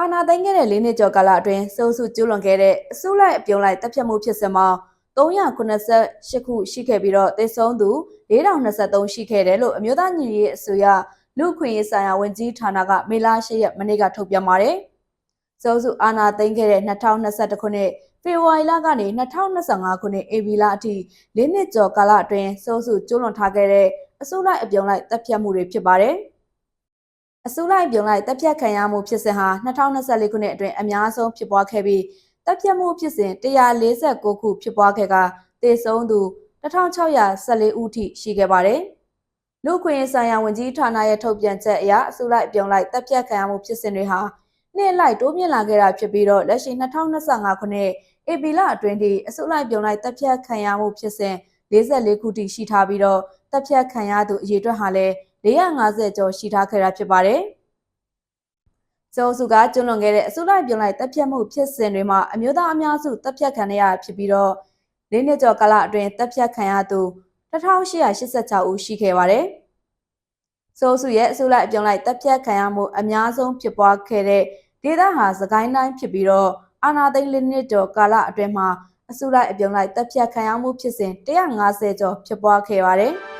အာနာသိန်းခဲ့တဲ့၄နှစ်ကျော်ကာလအတွင်းစိုးစုကျူးလွန်ခဲ့တဲ့အစုလိုက်အပြုံလိုက်တပ်ဖြတ်မှုဖြစ်စဉ်မှာ398ခုရှိခဲ့ပြီးတော့သေဆုံးသူ4023ရှိခဲ့တယ်လို့အမျိုးသားညီညွတ်ရေးအစိုးရလူ့အခွင့်ရေးဆိုင်ရာဝန်ကြီးဌာနကမေလ10ရက်မနေ့ကထုတ်ပြန်ပါတယ်။စိုးစုအာနာသိန်းခဲ့တဲ့2021ခုနှစ်ဖေဖော်ဝါရီလကနေ2025ခုနှစ်ဧပြီလအထိ၄နှစ်ကျော်ကာလအတွင်းစိုးစုကျူးလွန်ထားခဲ့တဲ့အစုလိုက်အပြုံလိုက်တပ်ဖြတ်မှုတွေဖြစ်ပါတယ်။ အစိုးလိုက်ပြုံလိုက်တပ်ဖြတ်ခံရမှုဖြစ်စဉ်ဟာ2024ခုနှစ်အတွင်းအများဆုံးဖြစ်ပွားခဲ့ပြီးတပ်ဖြတ်မှုဖြစ်စဉ်149ခုဖြစ်ပွားခဲ့ကသေဆုံးသူ1614ဦးထိရှိခဲ့ပါတယ်။လူခွင့်ရေးဆိုင်ရာဝန်ကြီးဌာနရဲ့ထုတ်ပြန်ချက်အရအစိုးလိုက်ပြုံလိုက်တပ်ဖြတ်ခံရမှုဖြစ်စဉ်တွေဟာနှစ်လိုက်တိုးမြင့်လာခဲ့တာဖြစ်ပြီးတော့လက်ရှိ2025ခုနှစ်ဧပြီလအတွင်းထိအစိုးလိုက်ပြုံလိုက်တပ်ဖြတ်ခံရမှုဖြစ်စဉ်44ခုထိရှိထားပြီးတော့တပ်ဖြတ်ခံရသူအရေအတွက်ဟာလည်း 450ကျော်ရှိထားခဲ့တာဖြစ်ပါတယ်။ကျောစုကကျွလွန်ခဲ့တဲ့အစုလိုက်ပြုံလိုက်တပ်ဖြတ်မှုဖြစ်စဉ်တွေမှာအမျိုးသားအများစုတပ်ဖြတ်ခံရဖြစ်ပြီးတော့၄နှစ်ကျော်ကာလအတွင်းတပ်ဖြတ်ခံရသူ1886ဦးရှိခဲ့ပါတယ်။ကျောစုရဲ့အစုလိုက်အပြုံလိုက်တပ်ဖြတ်ခံရမှုအများဆုံးဖြစ်ပွားခဲ့တဲ့ဒေသဟာစကိုင်းတိုင်းဖြစ်ပြီးတော့အာနာသိန်း၄နှစ်ကျော်ကာလအတွင်းမှာအစုလိုက်အပြုံလိုက်တပ်ဖြတ်ခံရမှုဖြစ်စဉ်150ကျော်ဖြစ်ပွားခဲ့ပါတယ်။